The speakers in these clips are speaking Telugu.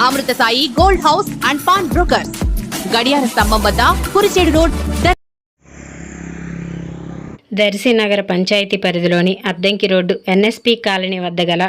Amrutha Sai gold house and pawn brokers. గడియార స్తంభం వద్ద కురిచేడు రోడ్ దర్శి నగర పంచాయతీ పరిధిలోని అద్దంకి రోడ్డు ఎన్ఎస్పి కాలనీ వద్ద గల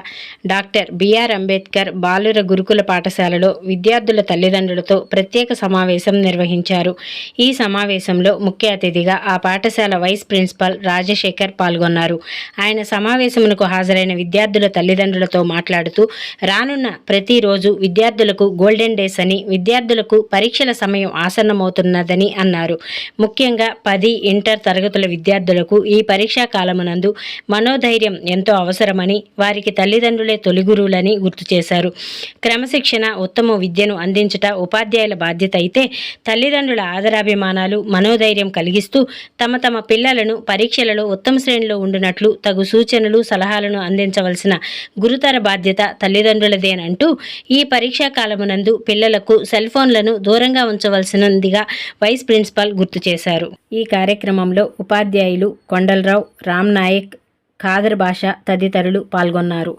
డాక్టర్ బిఆర్ అంబేద్కర్ బాలుర గురుకుల పాఠశాలలో విద్యార్థుల తల్లిదండ్రులతో ప్రత్యేక సమావేశం నిర్వహించారు. ఈ సమావేశంలో ముఖ్య అతిథిగా ఆ పాఠశాల వైస్ ప్రిన్సిపల్ రాజశేఖర్ పాల్గొన్నారు. ఆయన సమావేశమునకు హాజరైన విద్యార్థుల తల్లిదండ్రులతో మాట్లాడుతూ రానున్న ప్రతిరోజు విద్యార్థులకు గోల్డెన్ డేస్ అని విద్యార్థులకు పరీక్షల సమయం ఆసన్నమవుతున్నదని అన్నారు. ముఖ్యంగా పది ఇంటర్ తరగతుల విద్యార్థులకు ఈ పరీక్షా కాలమునందు మనోధైర్యం ఎంతో అవసరమని వారికి తల్లిదండ్రులే తొలి గురువులని గుర్తు చేశారు. క్రమశిక్షణ ఉత్తమ విద్యను అందించుట ఉపాధ్యాయుల బాధ్యత అయితే తల్లిదండ్రుల ఆదరాభిమానాలు మనోధైర్యం కలిగిస్తూ తమ తమ పిల్లలను పరీక్షలలో ఉత్తమ శ్రేణిలో ఉండునట్లు తగు సూచనలు సలహాలను అందించవలసిన గురుతర బాధ్యత తల్లిదండ్రులదేనంటూ ఈ పరీక్షా కాలమునందు పిల్లలకు సెల్ ఫోన్లను దూరంగా ఉంచవలసినదిగా వైస్ ప్రిన్సిపాల్ గుర్తు చేశారు. ఈ కార్యక్రమంలో ఉపాధ్యాయులు కొండలరావు రామ్ నాయక్ ఖాదర్ భాష తదితరులు పాల్గొన్నారు.